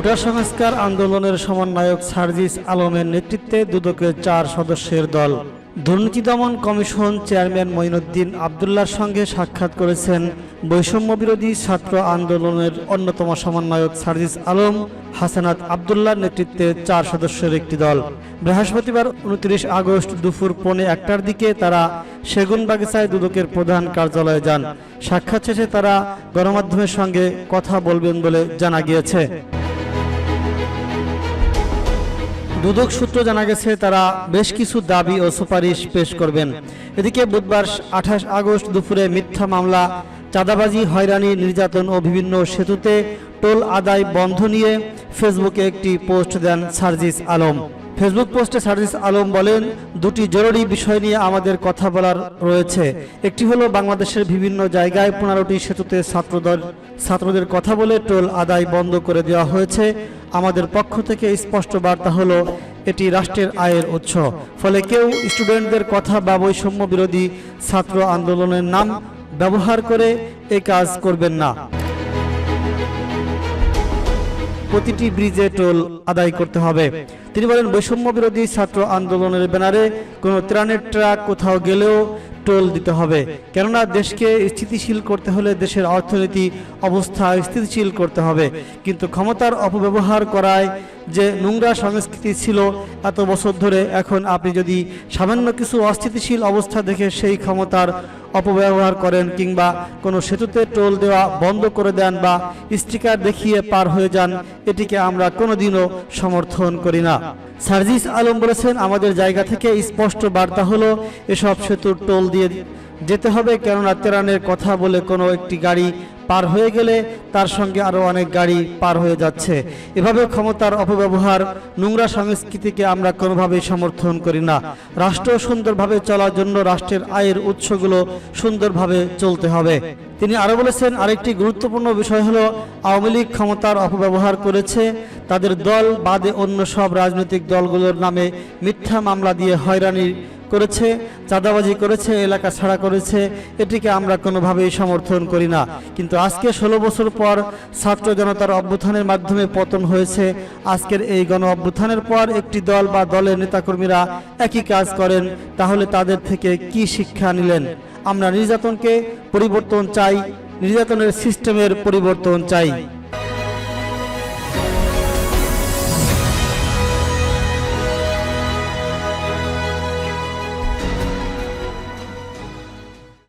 কোটা সংস্কার আন্দোলনের সমন্বয়ক সার্জিস আলমের নেতৃত্বে দুদকের চার সদস্যের দল। দুর্নীতি দমন কমিশন চেয়ারম্যান মঈনুদ্দিন আবদুল্লার সঙ্গে সাক্ষাৎ করেছেন বৈষম্য বিরোধী ছাত্র আন্দোলনের অন্যতম সমন্বয়ক সার্জিস আলম, হাসানাত আবদুল্লার নেতৃত্বে চার সদস্যের একটি দল। বৃহস্পতিবার উনত্রিশ আগস্ট দুপুর পৌনে একটার দিকে তারা সেগুনবাগিচায় দুদকের প্রধান কার্যালয়ে যান। সাক্ষাৎ শেষে তারা গণমাধ্যমের সঙ্গে কথা বলবেন বলে জানা গিয়েছে। দুদক সূত্র জানা গেছে, তারা বেশ কিছু দাবি ও সুপারিশ পেশ করবেন। এদিকে বুধবার আঠাশ আগস্ট দুপুরে মিথ্যা মামলা, চাঁদাবাজি, হয়রানি, নির্যাতন ও বিভিন্ন সেতুতে টোল আদায় বন্ধ নিয়ে ফেসবুকে একটি পোস্ট দেন সার্জিস আলম। ফেসবুক পোস্টে সার্জিস আলম বলেন, দুটি জরুরি বিষয় নিয়ে আমাদের কথা বলার রয়েছে। একটি হলো বাংলাদেশের বিভিন্ন জায়গায় পনেরোটি সেতুতে ছাত্রদল ছাত্রদের কথা বলে টোল আদায় বন্ধ করে দেওয়া হয়েছে। আমাদের পক্ষ থেকে স্পষ্ট বার্তা হলো, এটি রাষ্ট্রের আয়ের উৎস। ফলে কেউ স্টুডেন্টদের কথা বা বৈষম্য বিরোধী ছাত্র আন্দোলনের নাম ব্যবহার করে এই কাজ করবেন না। প্রতিটি ব্রিজে টোল আদায় করতে হবে। তিনি বলেন বৈষম্য বিরোধী ছাত্র আন্দোলনের ব্যানারে কোনো ত্রাণের ট্রাক কোথাও গেলেও টোল দিতে হবে। কেননা দেশকে স্থিতিশীল করতে হলে দেশের অর্থনীতি অবস্থা স্থিতিশীল করতে হবে। কিন্তু ক্ষমতার অপব্যবহার করায় যে নোংরা সংস্কৃতি ছিল এত বছর ধরে, এখন আপনি যদি সামান্য কিছু অস্থিতিশীল অবস্থা দেখে সেই ক্ষমতার অপব্যবহার করেন কিংবা কোনো সেতুতে টোল দেওয়া বন্ধ করে দেন বা স্টিকার দেখিয়ে পার হয়ে যান, এটিকে আমরা কোনোদিনও সমর্থন করি না। সার্জিস আলম বলেছেন, আমাদের জায়গা থেকে স্পষ্ট বার্তা হলো, এসব সেতুর টোল দিয়ে যেতে হবে কেননা তেরানের কথা বলে কোনো একটি গাড়ি পার হয়ে গেলে তার সঙ্গে আরও অনেক গাড়ি পার হয়ে যাচ্ছে। এভাবে ক্ষমতার অপব্যবহার নোংরা সংস্কৃতিকে আমরা কোনোভাবেই সমর্থন করি না। রাষ্ট্র সুন্দরভাবে চলার জন্য রাষ্ট্রের আয়ের উৎসগুলো সুন্দরভাবে চলতে হবে। তিনি আরও বলেছেন, আরেকটি গুরুত্বপূর্ণ বিষয় হলো, আওয়ামী লীগ ক্ষমতার অপব্যবহার করেছে, তাদের দল বাদে অন্য সব রাজনৈতিক দলগুলোর নামে মিথ্যা মামলা দিয়ে হয়রানি করেছে, চাঁদাবাজি করেছে, এলাকা ছাড়া করেছে, এটিকে আমরা কোনোভাবেই সমর্থন করি না। কিন্তু আজকে ষোলো বছর পর ছাত্র জনতার অভ্যুত্থানের মাধ্যমে পতন হয়েছে। আজকের এই গণ অভ্যুত্থানের পর একটি দল বা দলের নেতাকর্মীরা একই কাজ করেন, তাহলে তাদের থেকে কি শিক্ষা নিলেন? আমরা নির্যাতনকে পরিবর্তন চাই, নির্যাতনের সিস্টেমের পরিবর্তন চাই।